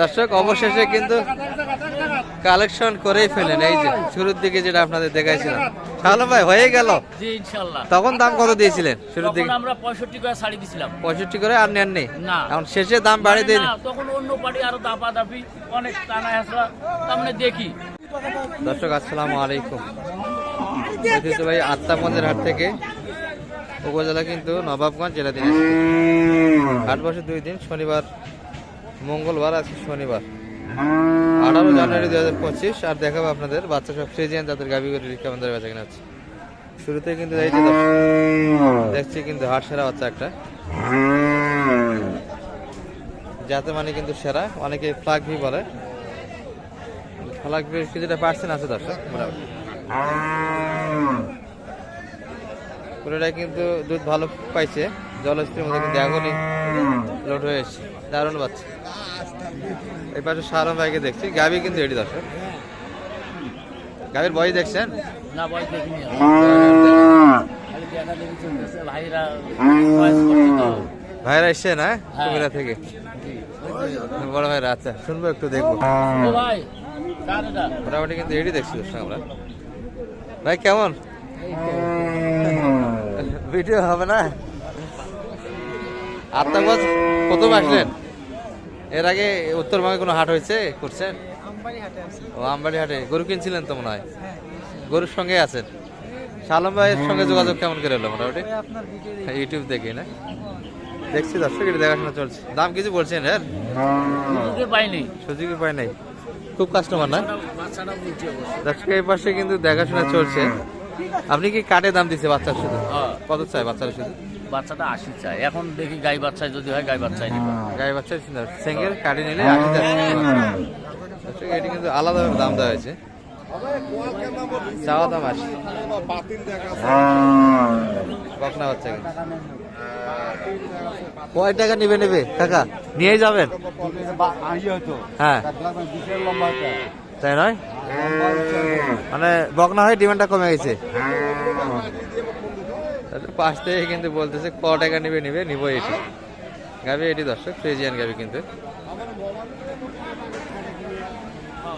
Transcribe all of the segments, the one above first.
দর্শক অবশেষে কিন্তু কালেকশন করেই ফেলেন। এই যে শুরুর দিকে যেটা আপনাদের দেখাইছিলাম। শাহালু ভাই হয়ে গেল? জি ইনশাল্লাহ তখন দাম কত দিয়েছিলেন শুরুর দিকে? আমরা পঁয়ষট্টি করে শাড়ি দিছিলাম। পঁয়ষট্টি করে আর নেননি? না। এখন শেষে দাম বাড়িয়ে দিন। না, তখন অন্য পার্টি আরও দাপা দাপি অনেক টানা হেসরা তার মানে দেখি। দর্শক আসসালামু আলাইকুম। ভাই আত্মাপঞ্জের হাট থেকে উপজেলা কিন্তু নবাবগঞ্জ জেলা দিনাজপুর। হাট বসে দুই দিন শনিবার মঙ্গলবার আজকে শনিবার। আঠারো জানুয়ারি দুই হাজার পঁচিশ আর দেখাবো আপনাদের বাচ্চা সব ফ্রিজিয়ান তাদের গাভি করে রিক্সা আমাদের বেচা কিনা হচ্ছে। শুরুতে কিন্তু দেখছি কিন্তু হাট সেরা বাচ্চা একটা। যাতে মানে কিন্তু সেরা অনেকে ফ্লাগ ভি বলে। ফ্লাগ ভি কিছুটা পার্সেন্ট আছে দর্শক মোটামুটি। পুরোটাই কিন্তু দুধ ভালো পাইছে। জলস্থির মধ্যে কিন্তু এখনই লোড হয়ে এসছে। দারুণ বাচ্চা। এই পাশে সারম ভাইকে দেখছি। গাবি কিন্তু এটি দর্শক। গাবির বই দেখছেন? না বয়স দেখিনি ভাইরা বয়স এসছে না? কুমিরা থেকে? বড় ভাইরা আচ্ছা শুনব একটু দেখব। মোটামুটি কিন্তু এটি দেখছি আমরা। ভাই কেমন? ভিডিও হবে না? আত্মাবাজ প্রথম আসলেন? এর আগে উত্তরবঙ্গে কোনো হাট হয়েছে? করছেন? ও আমবাড়ি হাটে। গরু কিনছিলেন তো মনে হয়? গরুর সঙ্গে আছেন? সালম ভাইয়ের সঙ্গে যোগাযোগ কেমন করে এলো মোটামুটি? ইউটিউব দেখে না? দেখছি দর্শক এটা দেখাশোনা চলছে। দাম কিছু বলছেন এর সুযোগে পাইনি। সুযোগ উপায় নাই। খুব কাস্টমার না? দর্শক এই পাশে কিন্তু দেখাশোনা চলছে। আপনি কি কাটে দাম দিচ্ছে বাচ্চার শুধু? হ্যাঁ। কত চাই বাচ্চার শুধু? বাচ্চাটা আশি চায়। এখন দেখি গাই বাচ্চায় যদি হয় গাই বাচ্চায় নিব। গাই বাচ্চায় সেঙ্গেল কাটে নিলে আশি চাচ্ছে দর্শক এটি কিন্তু আলাদাভাবে দাম দেওয়া হয়েছে। চাওয়া দাম আশি। বকনা বাচ্চা কয় টাকা নিবে নেবে? কাকা নিয়ে যাবেন? হ্যাঁ। তাই নয়? মানে বকনা হয়ে ডিমান্ডটা কমে গেছে। তাহলে পাশ থেকে কিন্তু বলতেছে ক টাকা নিবে নিবে নিব এটি। গাবি এটি দর্শক ফ্রেজিয়ান গাবি কিন্তু।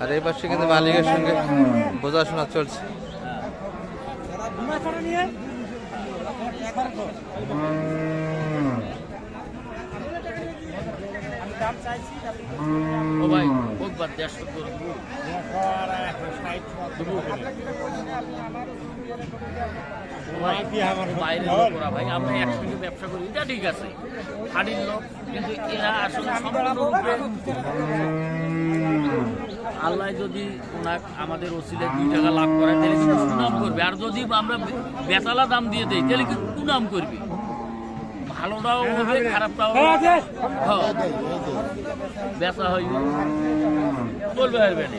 আর এই পাশে কিন্তু মালিকের সঙ্গে বোঝাশোনা চলছে। ও ভাই হোক বা দেড়শো করে ভাই, আমরা একসঙ্গে ব্যবসা করি এটা ঠিক আছে। হাড়ির লোক কিন্তু এরা আসলে সম্পূর্ণরূপে আল্লাহ যদি ওনার আমাদের ওসিলে দুই টাকা লাভ করে তাহলে সুনাম করবে। আর যদি আমরা বেতালা দাম দিয়ে দেই তাহলে কিন্তু সুনাম করবে। ভালোটাও হবে খারাপটাও হবে। হ্যাঁ। বেচা হইবে বলবে পারবে না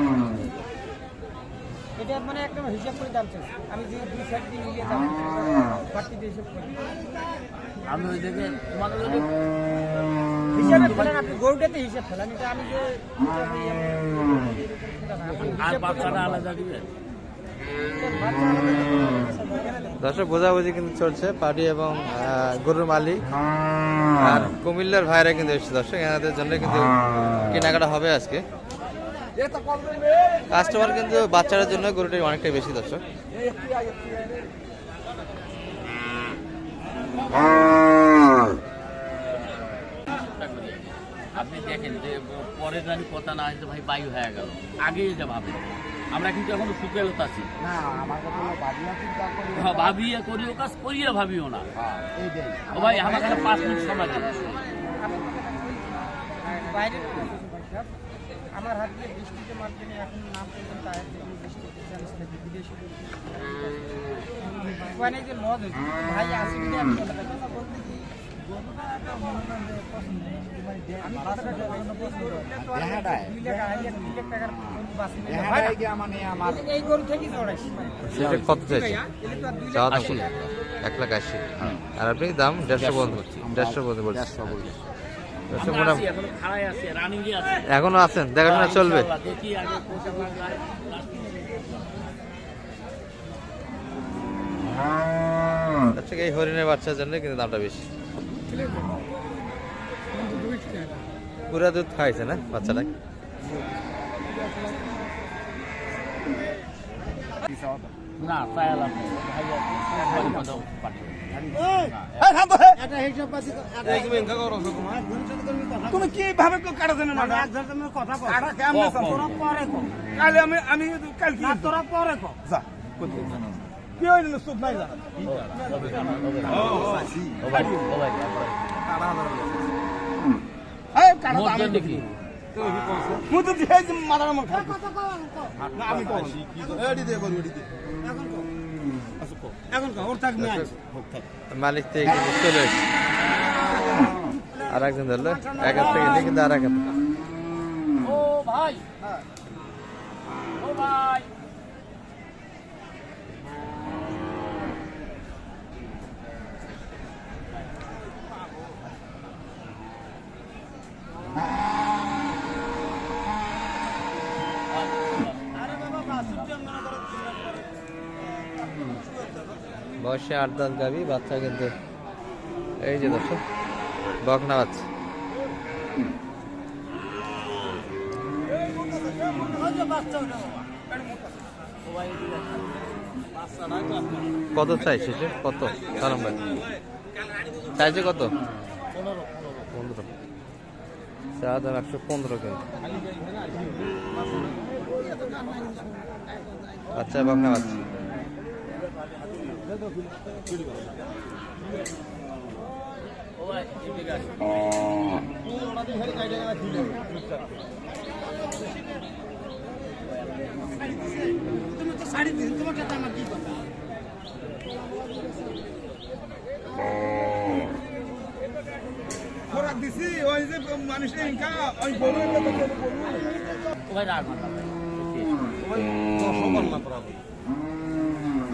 মানে একদম হিসাব করে দাম চাইছি। আমি যে দুই সাইড দিয়ে নিয়ে দাম বাড়তি দিয়ে হিসাব করি। আমি ওই দেখে ওই হিসাবে ফেলেন আপনি গরুটাতে হিসাব ফেলেন এটা আমি যে আর বাচ্চাটা আলাদা দিবে? দর্শক বোঝাবুঝি কিন্তু চলছে। পার্টি এবং গরুর মালিক আর কুমিল্লার ভাইরা কিন্তু এসছে। দর্শক এনাদের জন্য কিন্তু কেনাকাটা হবে আজকে। কাস্টমার কিন্তু বাচ্চাদের জন্য গরুটি অনেকটাই বেশি দর্শক। আপনি দেখেন যে পরে জানি কথা না আসতে ভাই বায়ু হয়ে গেল। আগে এটা ভাবি। আমরা কিন্তু এখনও সুখেলত আছি। হ্যাঁ, ভাবিয়া করিও কাজ করিয়া ভাবিও না। ও ভাই আমার কাছে পাঁচ মিনিট সময় দেন। আমার হাত দিয়ে বৃষ্টিতে মাধ্যমে এখন নাম পর্যন্ত বৃষ্টিতে চান্স থাকে বিদেশে ওখানে যে মদ হয়েছে ভাই আমি বলতে? এক লাখ আশি। আর আপনি দাম দেড়শো বন্ধ দেড়শো বন্ধ বলছেন দেড়শো আমরা মোটা আছি, এখনও আছে এখনও আছেন দেখাশোনা চলবে। লাগায়। আচ্ছা এই হরিণের বাচ্চার জন্য কিন্তু দামটা বেশি। পুরা দুধ খাইছে না বাচ্চাটা? না ভাই ভাই কথা পাঠিয়ে তুমি কি ভাবে কাটা জানো না? কাটা কেমন কালে আমি আমি কাল কি? তোরা পরে কো। যা। কি হইল সুপ নাই যা? এই কাটা মোট আমি দেন দেখি। না আমি এডি দে গরু এডি দে এখন কো আচ্ছা এখন কো ওর মালিক থেকে আর একজন ধরলো এক হাত থেকে ও, ভাই। ও, ভাই। বয়সে আট দাঁত গাবি, বাচ্চা কিন্তু এই যে দর্শক, বকনা বাচ্চা। কত চাই শেষে? কত? সালাম ভাই চাইছে কত? পনেরো। চার দাম একশো পনেরো কিন্তু। আচ্ছা বকনা বাচ্চা। তুমি তো শাড়ি দিন তোমার সাথে আমার কি কথা ওই যে মানুষের ইনকা ওই গরু একটা তো গরু ও ভাই রাখবেন না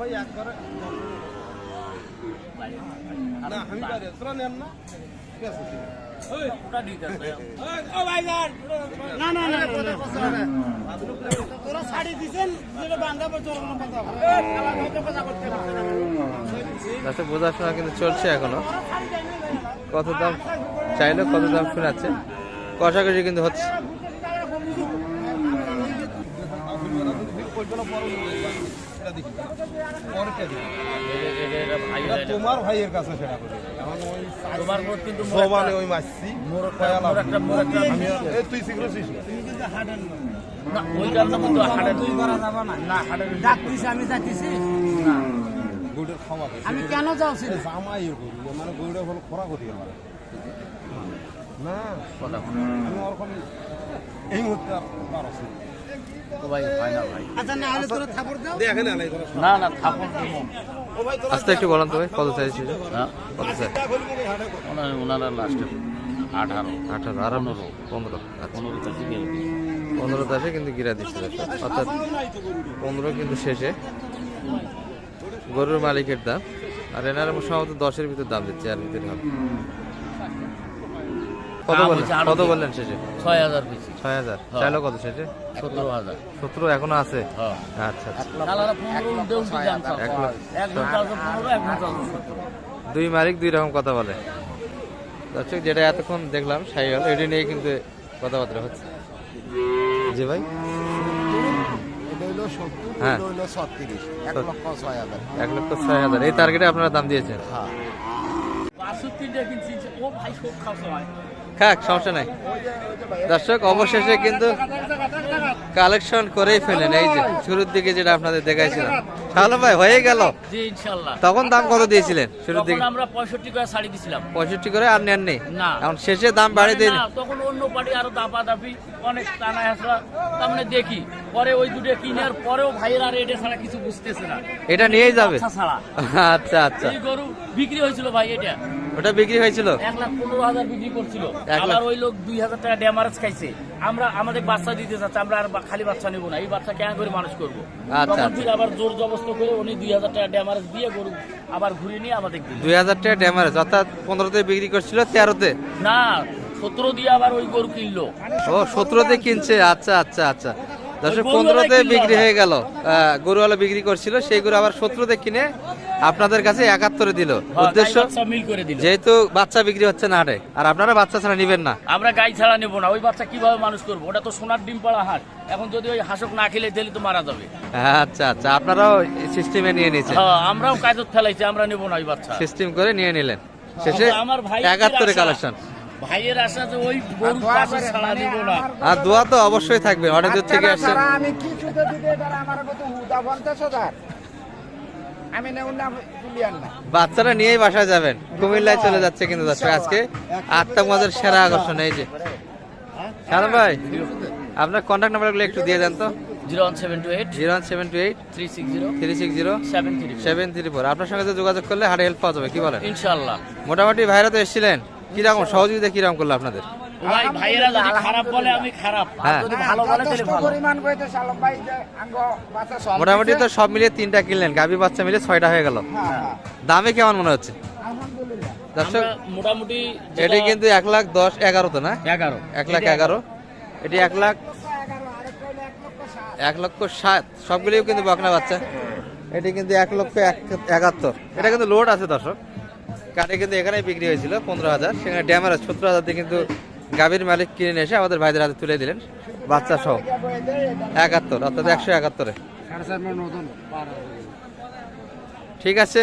ভাই একবারে। না আমি পারে তোরা নেন না। ঠিক আছে। না না না তোরা শাড়ি দিছেন যেটা আচ্ছা বোঝাশোনা কিন্তু চলছে এখনও। কত দাম চাইলে কত দাম শোনাচ্ছে? কষাকষি কিন্তু হচ্ছে। সেটা দেখি পরেরটা দেখি। তোমার ভাইয়ের কাছে সেটা করে এখন ওই তোমার মোট কিন্তু সমানে ওই মাসছি মোর একটা- আমি এই তুই না, করা যাবে না। না ডাকতেছি আমি যাচ্ছি গরুটার খাওয়া আমি কেন জামাই গরু মানে গরুটা হলো খরা করি আমার। না। আমি ওরকম এই মুহূর্তে আর পারছি তো ভাই হয় না ভাই। আচ্ছা না থাপড় না আস্তে একটু বলেন তো ভাই কত চাইছে হ্যাঁ কত ওনারা লাস্টে আঠারো আঠারো আর পনেরো। পনেরো আচ্ছা। পনেরো থেকে পনেরো তাসে কিন্তু গিরা দিচ্ছে অর্থাৎ পনেরো কিন্তু শেষে। গরুর মালিকের দাম। আর এনার সম্ভবত দশের ভিতর দাম দিচ্ছে আর ভিতরে হবে। কত বললেন? কত বললেন শেষে? ছয় হাজার ছয় হাজার। হ্যাঁ। চাইলো কত শেষে? সতেরো হাজার। সতেরো এখনও আছে? হ্যাঁ। আচ্ছা আচ্ছা। দুই মালিক দুই রকম কথা বলে। দর্শক যেটা এতক্ষণ দেখলাম সাইকেল এটি নিয়ে কিন্তু কথাবার্তা হচ্ছে। জি ভাই। হ্যাঁ। এক লক্ষ ছয় হাজার। এই টার্গেটে আপনারা দাম দিয়েছেন। হ্যাঁ। বাষট্টিটা কিনছি ও ভাই সব খাওয়া হয়। খাক সমস্যা নাই। দর্শক অবশেষে কিন্তু কালেকশন করেই ফেলেন। এই যে শুরুর দিকে যেটা আপনাদের দেখাইছিলাম। তাহলে ভাই হয়ে গেল? জি তখন দাম কত দিয়েছিলেন শুরুর দিকে? আমরা পঁয়ষট্টি করে শাড়ি দিছিলাম। পঁয়ষট্টি করে আর নেননি না। এখন শেষে দাম বাড়িয়ে দিন। তখন অন্য পার্টি আরও দাপা দাপি অনেক টানা হেসরা। তার মানে দেখি পরে ওই দুটো কিনার পরেও ভাইয়ের আর এটা ছাড়া কিছু বুঝতেছে না। এটা নিয়েই যাবে? আচ্ছা আচ্ছা। এই গরু বিক্রি হয়েছিল ভাই এটা। ওটা বিক্রি হয়েছিল? এক লাখ পনেরো হাজার বিক্রি করছিল। আবার ওই লোক দুই হাজার টাকা ড্যামারেজ খাইছে। আমরা আমাদের বাচ্চা দিতে চাচ্ছি আমরা আর খালি বাচ্চা নেব না। এই বাচ্চা কেন করে মানুষ করব? আচ্ছা, তখন আচ্ছা। আবার জোর জবস্ত করে উনি দুই হাজার টাকা ড্যামারেজ দিয়ে গরু আবার ঘুরিয়ে নিয়ে আমাদের দুই হাজার টাকা ড্যামারেজ অর্থাৎ পনেরোতে বিক্রি করছিল তেরোতে? না সতেরো দিয়ে আবার ওই গরু কিনলো। ও সতেরোতে কিনছে আচ্ছা আচ্ছা আচ্ছা। দর্শক পনেরোতে বিক্রি হয়ে গেল। গরুওয়ালা বিক্রি করছিল সেই গরু আবার সতেরোতে কিনে আপনাদের কাছে একাত্তরে দিল। হ্যাঁ, উদ্দেশ্য যেহেতু বাচ্চা বিক্রি হচ্ছে না হাটে আর আপনারা বাচ্চা ছাড়া নিবেন না। আমরা গাই ছাড়া নেব না ওই বাচ্চা কীভাবে মানুষ করব? ওটা তো সোনার ডিম পাড়া হাট। এখন যদি ওই হাসক না খেলে দিলে তো মারা যাবে। আচ্ছা আচ্ছা আপনারাও সিস্টেমে নিয়ে নিয়েছেন। হ্যাঁ আমরাও কাজত ফেলাইছি আমরা নেব না ওই বাচ্চা। সিস্টেম করে নিয়ে নিলেন। শেষে আমার ভাই একাত্তরে কালেকশন ভাইয়ের আশা যে ওই গরু পাশে ছাড়া মানে নেব না। আর দোয়া তো অবশ্যই থাকবে অনেক দূর থেকে ছাড়া আমি কিছুতে দিতে এটা আমার কত হুদা পঞ্চাশ হাজার? আমি বাচ্চারা নিয়েই বাসায় যাবেন। কুমিল্লায় চলে যাচ্ছে কিন্তু দর্শক আজকে। আটটা মজার সেরা আকর্ষণ এই যে। হ্যালো ভাই আপনার কন্ট্যাক্ট নাম্বারগুলো একটু দিয়ে দেন তো। Zero one seven two eight zero one seven two eight three six zero three six zero seven three seven three four. আপনার সঙ্গে যোগাযোগ করলে হাটে হেল্প পাওয়া যাবে কি বলেন? ইনশাল্লাহ। মোটামুটি ভাইরা তো এসেছিলেন। কীরকম সহযোগিতা কীরকম করল আপনাদের? ভাই ভাইয়েরা যদি খারাপ বলে আমি খারাপ। হ্যাঁ। যদি ভালো বলে তাহলে ভালো। পরিমাণ কইতে শালক ভাই যে আঙ্গ বাচ্চা সব মোটামুটি তো সব মিলিয়ে তিনটা কিনলেন গাভী বাচ্চা মিলে ছয়টা হয়ে গেল। হ্যাঁ হ্যাঁ। দামে কেমন মনে হচ্ছে? দর্শক মোটামুটি এটি কিন্তু এক লাখ দশ এগারো তো না? এগারো। এক লাখ এগারো। এটি এক লাখ এক লক্ষ সাত। সবগুলিও কিন্তু বকনা বাচ্চা। এটি কিন্তু এক লক্ষ এক- একাত্তর। এটা কিন্তু লোড আছে দর্শক। কাঠে কিন্তু এখানেই বিক্রি হয়েছিল পনেরো হাজার। সেখানে ড্যামারেজ সত্তর হাজার দিয়ে কিন্তু গাভীর মালিক কিনে নিয়ে এসে আমাদের ভাইদের হাতে তুলে দিলেন। বাচ্চা সহ। একাত্তর অর্থাৎ একশো একাত্তরে। ঠিক আছে